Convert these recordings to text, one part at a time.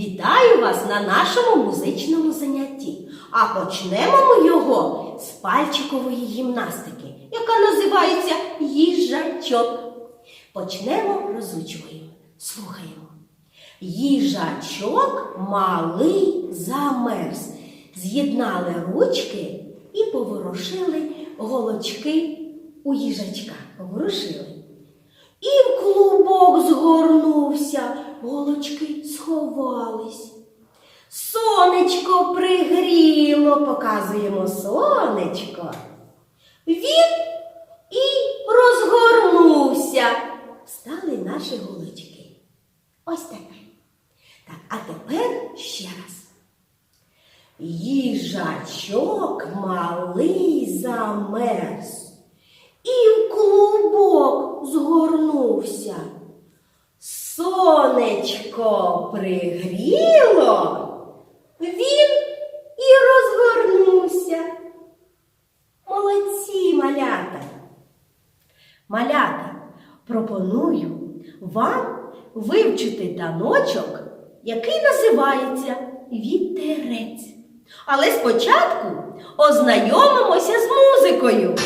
Вітаю вас на нашому музичному занятті. А почнемо ми його з пальчикової гімнастики, яка називається їжачок. Почнемо розучуємо. Слухаємо. Їжачок малий замерз. З'єднали ручки і поворушили голочки у їжачка. Поворушили. І в клубок згорнувся, голочки сховались. Сонечко пригріло, показуємо сонечко. Він і розгорнувся. Стали наші голочки. Ось таке. Так, а тепер ще раз. Їжачок малий замерз і в клубок згорнувся. Сонечко пригріло, він і розгорнувся. Молодці, малята. Малята, пропоную вам вивчити таночок, який називається вітерець. Але спочатку ознайомимося з музикою.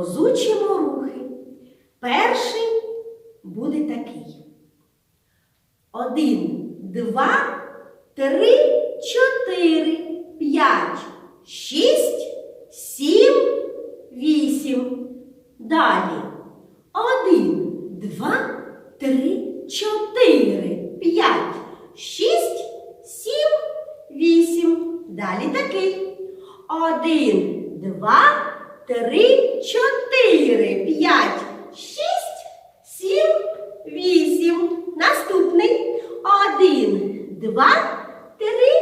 Розучимо рухи. Перший буде такий. Один, два, три, чотири, п'ять, шість, сім, вісім. Далі. Один, два, три, чотири, п'ять, шість, сім, вісім. Далі такий. Один, два, три, чотири, п'ять, шість, сім, вісім. Наступний. Один, два, три,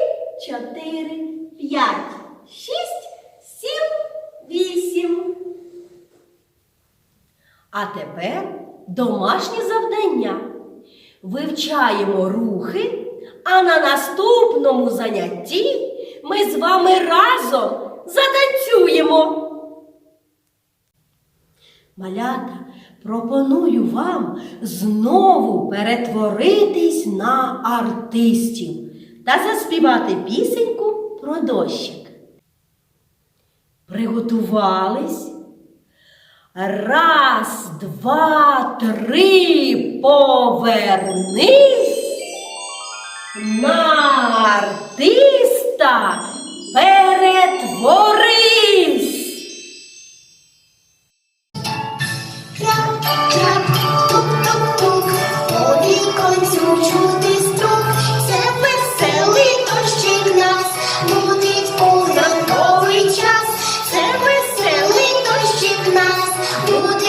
чотири, п'ять, шість, сім, вісім. А тепер домашнє завдання. Вивчаємо рухи, а на наступному занятті ми з вами разом затанцюємо. Малята, пропоную вам знову перетворитись на артистів та заспівати пісеньку про дощик. Приготувались? Раз, два, три, повернись на артиста перетворись. What